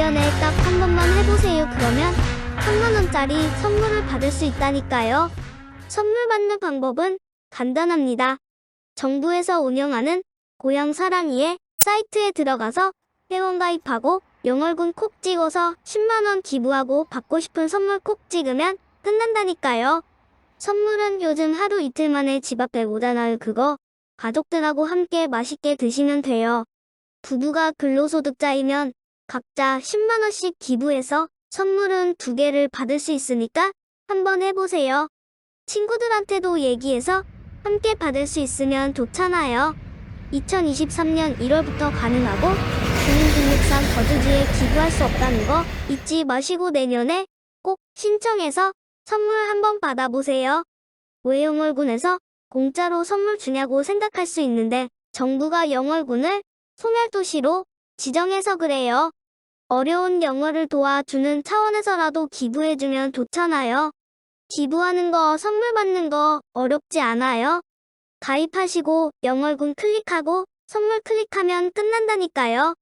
1년에 딱 한 번만 해보세요. 그러면 3만원짜리 선물을 받을 수 있다니까요. 선물 받는 방법은 간단합니다. 정부에서 운영하는 고향 사랑이의 사이트에 들어가서 회원가입하고 영월군 콕 찍어서 10만원 기부하고 받고 싶은 선물 콕 찍으면 끝난다니까요. 선물은 요즘 하루 이틀 만에 집 앞에 오잖아요. 그거 가족들하고 함께 맛있게 드시면 돼요. 부부가 근로소득자이면 각자 10만원씩 기부해서 선물은 두 개를 받을 수 있으니까 한번 해보세요. 친구들한테도 얘기해서 함께 받을 수 있으면 좋잖아요. 2023년 1월부터 가능하고 주민등록상 거주지에 기부할 수 없다는 거 잊지 마시고 내년에 꼭 신청해서 선물 한번 받아보세요. 왜 영월군에서 공짜로 선물 주냐고 생각할 수 있는데 정부가 영월군을 소멸도시로 지정해서 그래요. 어려운 영월을 도와주는 차원에서라도 기부해주면 좋잖아요. 기부하는 거, 선물 받는 거 어렵지 않아요. 가입하시고 영월군 클릭하고 선물 클릭하면 끝난다니까요.